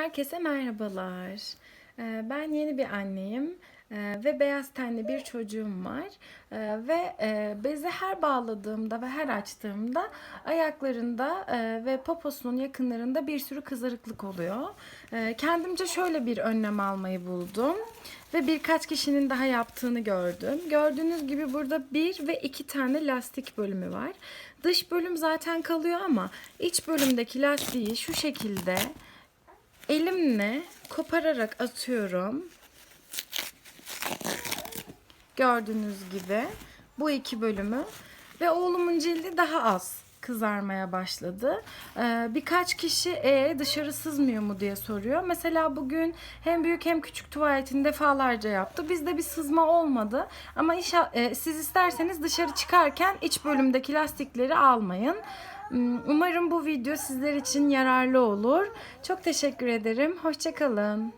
Herkese merhabalar. Ee, Ben yeni bir anneyim Ee, ve beyaz tenli bir çocuğum var. Ee, Ve e, bezi her bağladığımda ve her açtığımda ayaklarında e, ve poposunun yakınlarında bir sürü kızarıklık oluyor. Kendimce şöyle bir önlem almayı buldum ve birkaç kişinin daha yaptığını gördüm. Gördüğünüz gibi burada bir ve iki tane lastik bölümü var. Dış bölüm zaten kalıyor ama iç bölümdeki lastiği şu şekilde elimle kopararak atıyorum. Gördüğünüz gibi bu iki bölümü ve oğlumun cildi daha az kızarmaya başladı. Ee, birkaç kişi e dışarı sızmıyor mu diye soruyor. Mesela bugün hem büyük hem küçük tuvaletini defalarca yaptı. Bizde bir sızma olmadı. Ama e, siz isterseniz dışarı çıkarken iç bölümdeki lastikleri almayın. Hmm, Umarım bu video sizler için yararlı olur. Çok teşekkür ederim. Hoşçakalın.